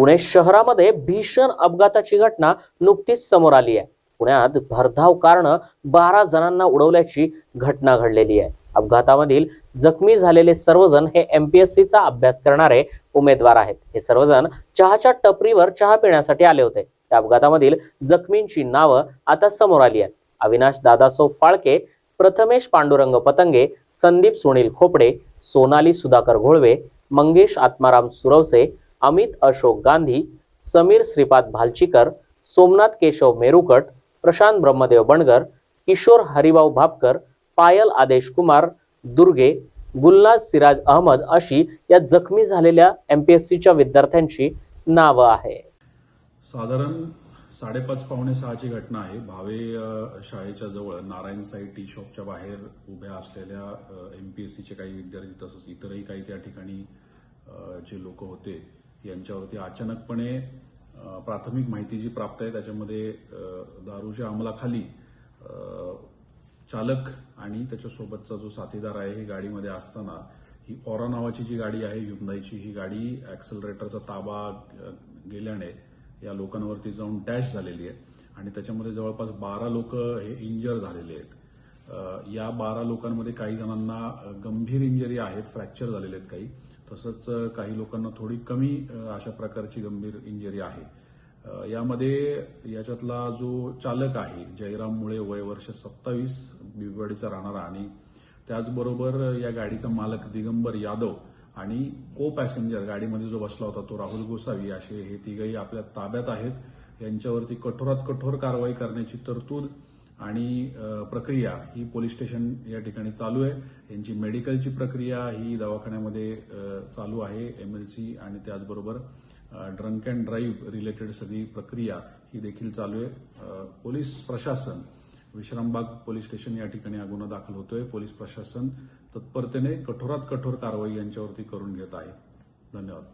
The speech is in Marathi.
पुणे शहरामध्ये भीषण अपघाताची घटना नुकतीच समोर आली आहे. पुण्यात भरधाव कारण बारा जणांना उडवल्याची घटना घडलेली आहे. अपघातामधील जखमी झालेले सर्वजण हे एमपीएससीचा अभ्यास करणारे उमेदवार आहेत. हे सर्वजण चहाच्या टपरीवर चहा पिण्यासाठी आले होते. त्या अपघातामधील जखमींची नावं आता समोर आली आहेत. अविनाश दादासो फाळके प्रथमेश पांडुरंग पतंगे संदीप सुनील खोपडे सोनाली सुधाकर घोळवे मंगेश आत्माराम सुरवसे अमित अशोक गांधी समीर श्रीपाद भालचीकर सोमनाथ केशव मेरुकट प्रशांत ब्रह्मदेव बणगर किशोर हरिभाऊ भापकर पायल आदेश कुमार दुर्गे गुल्लाज सिराज अहमद अशी या जखमी झालेल्या एमपीएससीच्या विद्यार्थ्यांची नावं आहे. साधारण साडेपाच पावणे सहाची घटना आहे. भावे शाळेच्या जवळ नारायण साई टी शॉपच्या बाहेर उभ्या असलेल्या एम पी एस सीचे काही विद्यार्थी तसंच इतरही काही त्या ठिकाणी जे लोक होते यांच्यावरती अचानकपणे प्राथमिक माहिती जी प्राप्त आहे त्याच्यामध्ये दारूच्या अंमलाखाली चालक आणि त्याच्यासोबतचा जो साथीदार आहे ही गाडीमध्ये असताना ही ऑरा नावाची जी गाडी आहे युमदाईची ही गाडी ऍक्सलरेटरचा ताबा गेल्याने या लोकांवरती जाऊन डॅश झालेली आहे. आणि त्याच्यामध्ये जवळपास बारा लोक हे इंजर झालेले आहेत. या बारा लोकांमध्ये काही जणांना गंभीर इंजरी आहेत फ्रॅक्चर झालेले आहेत काही. तसंच काही लोकांना थोडी कमी अशा प्रकारची गंभीर इंजरी आहे. यामध्ये याच्यातला जो चालक आहे जयराम मुळे वय वर्ष सत्तावीस बिबवाडीचा राहणारा आणि त्याचबरोबर या गाडीचा मालक दिगंबर यादव आणि को पॅसेंजर गाडीमध्ये जो बसला होता तो राहुल गोसावी असे हे तिघही आपल्या ताब्यात आहेत. यांच्यावरती कठोरात कठोर कारवाई करण्याची तरतूद आणि प्रक्रिया ही पोलीस स्टेशन या ठिकाणी चालू आहे. यांची मेडिकलची प्रक्रिया ही दवाखान्यामध्ये चालू आहे. एमएलसी आणि त्याचबरोबर ड्रंक अँड ड्राईव्ह रिलेटेड सगळी प्रक्रिया ही देखील चालू आहे. पोलीस प्रशासन विश्रामबाग पोलीस स्टेशन या ठिकाणी हा गुन्हा दाखल होतोय. पोलीस प्रशासन तत्परतेने कठोरात कठोर कारवाई यांच्यावरती करून घेत आहे. धन्यवाद.